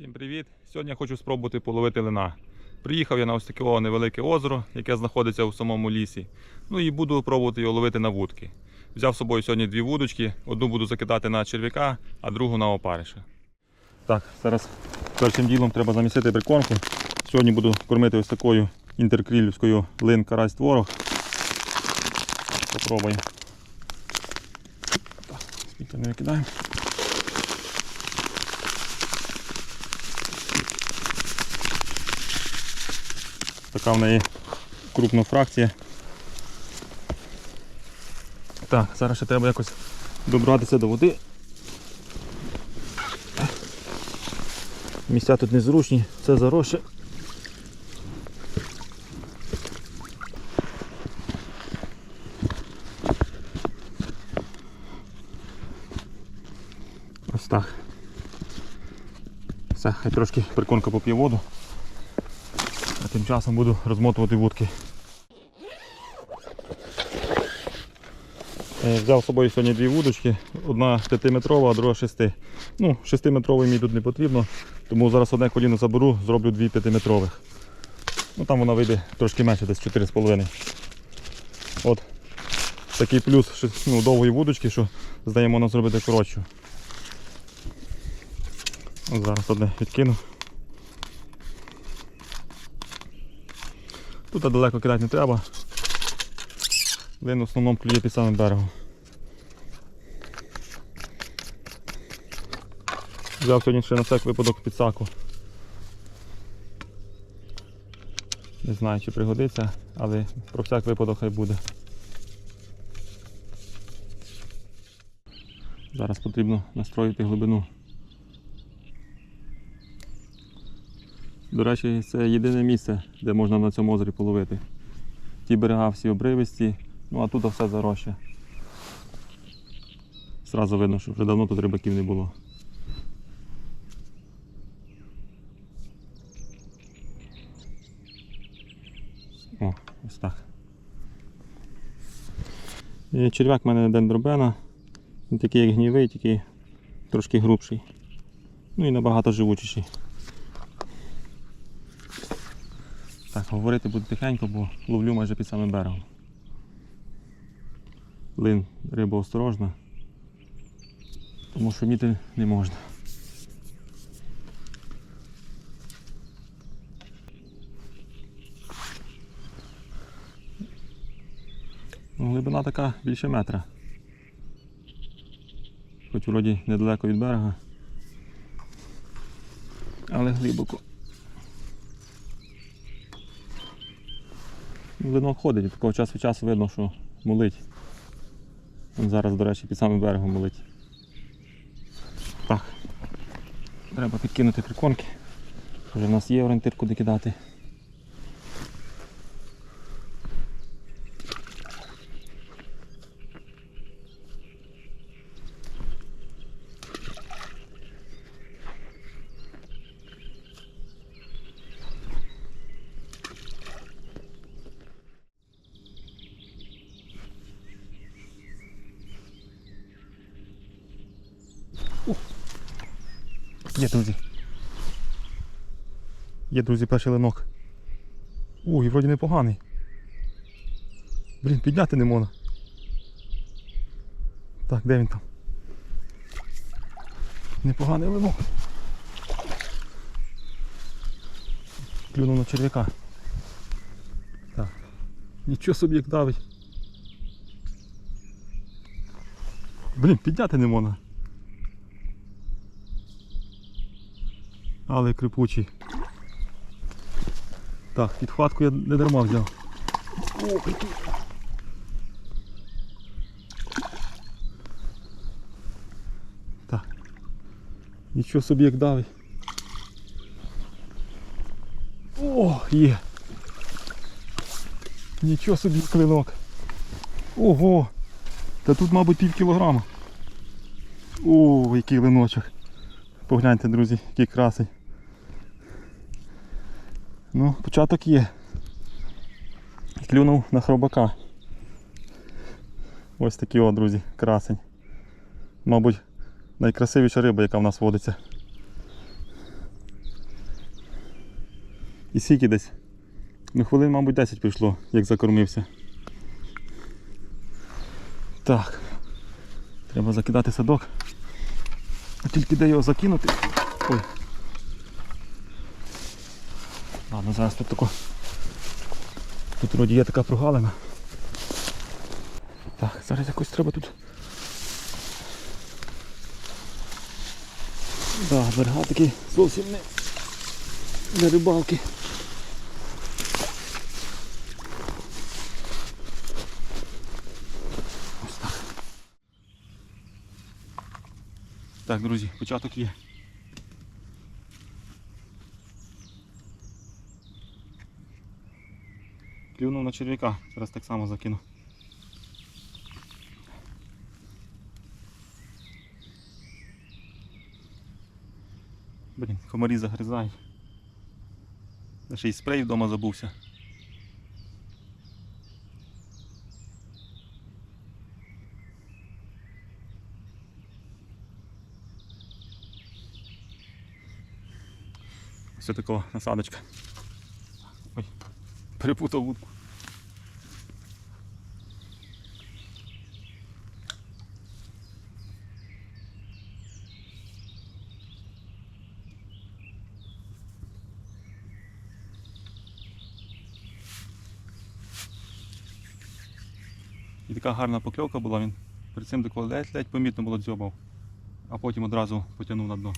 Всім привіт! Сьогодні я хочу спробувати половити лина. Приїхав я на ось таке невелике озеро, яке знаходиться у самому лісі. Ну і буду пробувати його ловити на вудки. Взяв з собою сьогодні дві вудочки. Одну буду закидати на черв'яка, а другу на опариша. Так, зараз першим ділом треба замісити прикормку. Сьогодні буду кормити ось такою інтеркрілівською лин карась творог. Попробуємо. Так, не викидаємо. Така в неї крупна фракція. Так, зараз ще треба якось добратися до води. Місця тут незручні, це заросше. Ось так. Все, хай трошки приконка поп'є воду. Тим часом буду розмотувати вудки. Е, Взяв з собою сьогодні дві вудочки, одна 5-метрова, а друга 6. Ну, 6-метровий мені тут не потрібно, тому зараз одне коліно заберу, зроблю дві 5-метрових. Ну там вона вийде трошки менше, десь 4,5. От такий плюс ну, довгої вудочки, що здаємо можна зробити коротшу. Зараз одне відкину. Тут далеко кидати не треба. Він в основному клює під самим берегом. Взяв сьогодні ще на всяк випадок підсаку. Не знаю чи пригодиться, але про всяк випадок хай буде. Зараз потрібно настроїти глибину. До речі, це єдине місце, де можна на цьому озері половити. Ті берега всі обривисті, ну а тут все заросше. Зразу видно, що вже давно тут рибаків не було. О, ось так. І черв'як в мене дендробена. Він такий як гнівий, тільки трошки грубший. Ну і набагато живучіший. Так, говорити буду тихенько, бо ловлю майже під самим берегом. Лин, риба осторожна, тому що міти не можна. Ну, глибина така більше метра. Хоч вроді недалеко від берега, але глибоко. Линок ходить, такого часу від часу видно, що молить. Він зараз, до речі, під самим берегом молить. Так. Треба підкинути приконки. Вже в нас є орієнтир, куди кидати. Є, друзі. Є, друзі, перший линок. Ой, вроді непоганий. Блін, підняти не можна. Так, де він там? Непоганий линок. Клюнув на черв'яка. Так. Нічого собі як давить. Блін, підняти не можна. Але крипучий. Так, підхватку я не дарма взяв. Так. Нічого собі як давить. О, є. Нічого собі клинок. Ого! Та тут, мабуть, пів кілограма. О, який линочок. Погляньте, друзі, який красий. Ну, початок є. Клюнув на хробака. Ось такий о, друзі, красень. Мабуть, найкрасивіша риба, яка в нас водиться. І скільки десь? Ну, хвилин, мабуть, 10 прийшло, як закормився. Так. Треба закидати садок. А тільки де його закинути? Ой. Ладно, зараз тут тако. Тут вроді є така прогалина. Так, зараз якось треба тут. Да, берега такі зовсім не для рибалки. Ось так. Так, друзі, початок є. Клюнув на черв'яка, зараз так само закину. Блін, комарі загризають. Ще й спрей вдома забувся. Ось такого насадочка. Перепутав вудку. І така гарна покльовка була, він перед цим такого ледь-ледь помітно було дзьобав, а потім одразу потягнув на дно.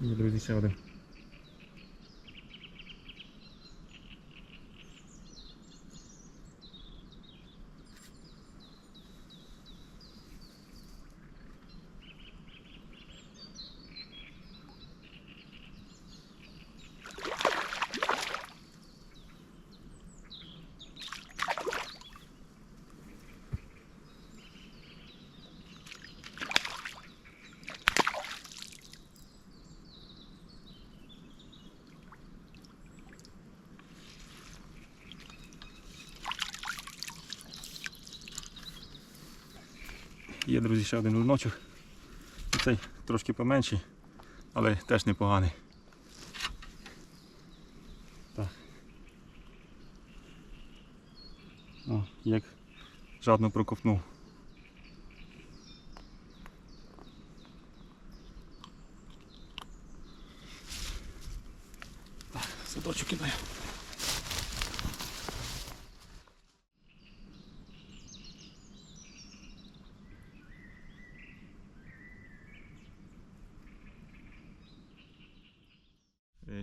Є, друзі, ще один. Є, друзі, ще один луночок. Цей трошки поменший, але теж непоганий. Так. О, як жадно проковтнув. Так, садочок кидаю.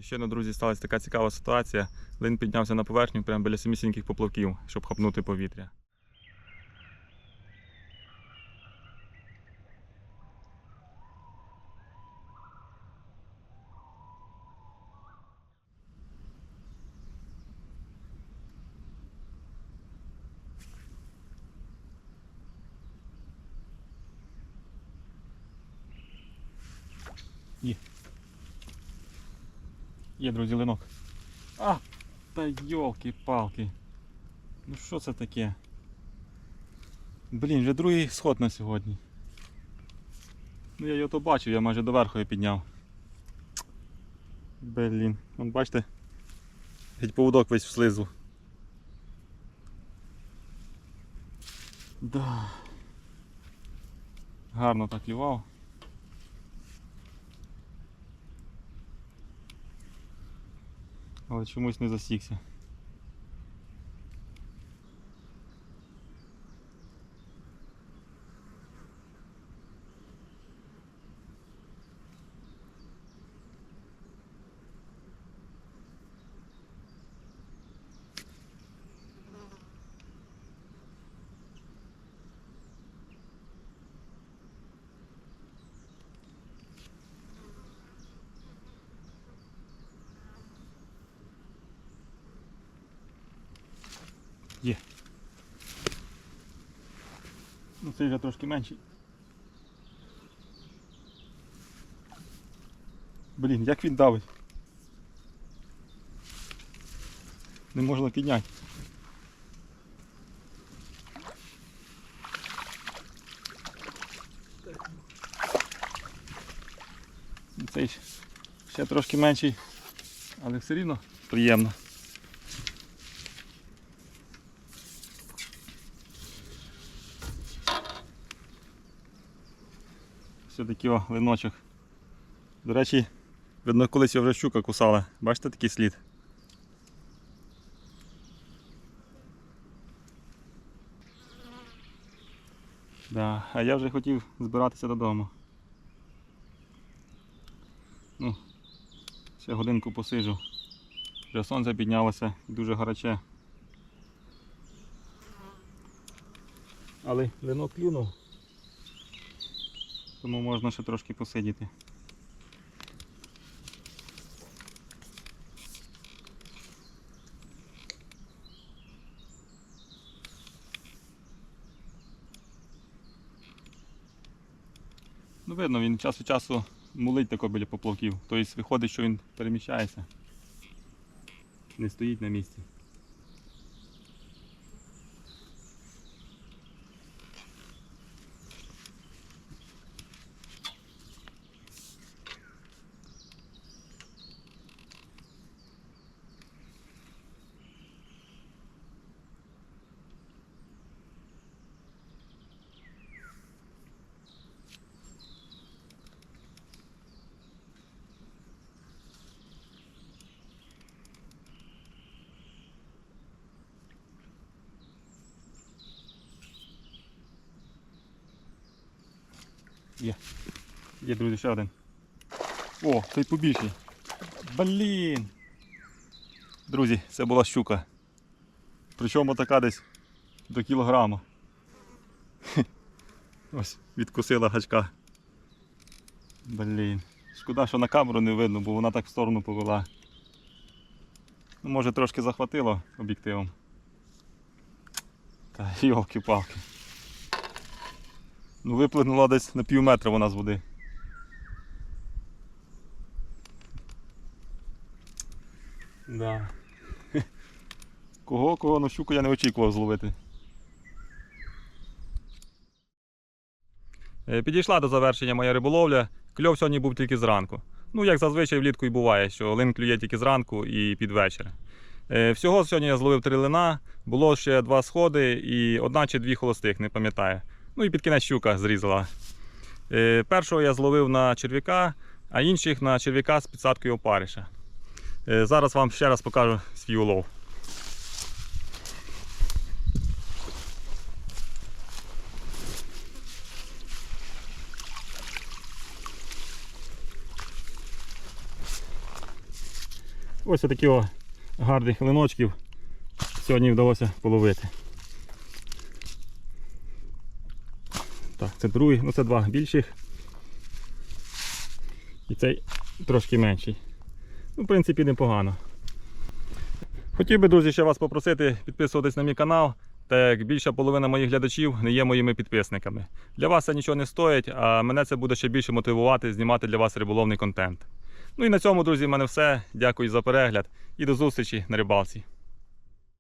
Щойно, друзі, сталася така цікава ситуація. Лин піднявся на поверхню прямо біля самісіньких поплавків, щоб хапнути повітря. Є, друзі, линок. А, та йолки-палки. Ну що це таке? Блін, вже другий сход на сьогодні. Ну я його то бачив, я майже доверху його підняв. Блін, вон бачите? Геть поводок весь в слизу. Да. Гарно так клював. Але чомусь не засікся. Є. Ну цей вже трошки менший. Блін, як він давить. Не можна підняти. Цей ще трошки менший, але все рівно приємно. Все-таки о, линочок. До речі, видно, колись його вже щука кусала. Бачите такий слід? Да, а я вже хотів збиратися додому. Ну, ще годинку посижу. Вже сонце піднялося і дуже гаряче. Але линок клюнув. Тому можна ще трошки посидіти. Ну, видно, він час від часу мулить тако біля поплавків. Тобто виходить, що він переміщається. Не стоїть на місці. Є. Є, друзі, ще один. О, цей побільший. Блін. Друзі, це була щука. Причому така десь до кілограма. Ось, відкусила гачка. Блін. Шкода, що на камеру не видно, бо вона так в сторону повела. Ну, може трошки захватило об'єктивом. Та йолки-палки. Ну, виплигнула десь на пів метра вона з води. Да. Кого, кого, ну щуку я не очікував зловити. Е, Підійшла до завершення моя риболовля. Кльов сьогодні був тільки зранку. Ну, як зазвичай влітку і буває, що лин клює тільки зранку і під вечір. Е, Всього сьогодні я зловив три лина, було ще два сходи і одна чи дві холостих, не пам'ятаю. Ну і під кінець щука зрізала. Е, Першого я зловив на черв'яка, а інших на черв'яка з підсадкою опариша. Е, Зараз вам ще раз покажу свій улов. Ось такі о гарних линочків сьогодні вдалося половити. Так, це другий, ну це два більших. І цей трошки менший. Ну, в принципі, непогано. Хотів би, друзі, ще вас попросити підписуватись на мій канал, так як більша половина моїх глядачів не є моїми підписниками. Для вас це нічого не стоїть, а мене це буде ще більше мотивувати знімати для вас риболовний контент. Ну і на цьому, друзі, в мене все. Дякую за перегляд і до зустрічі на рибалці.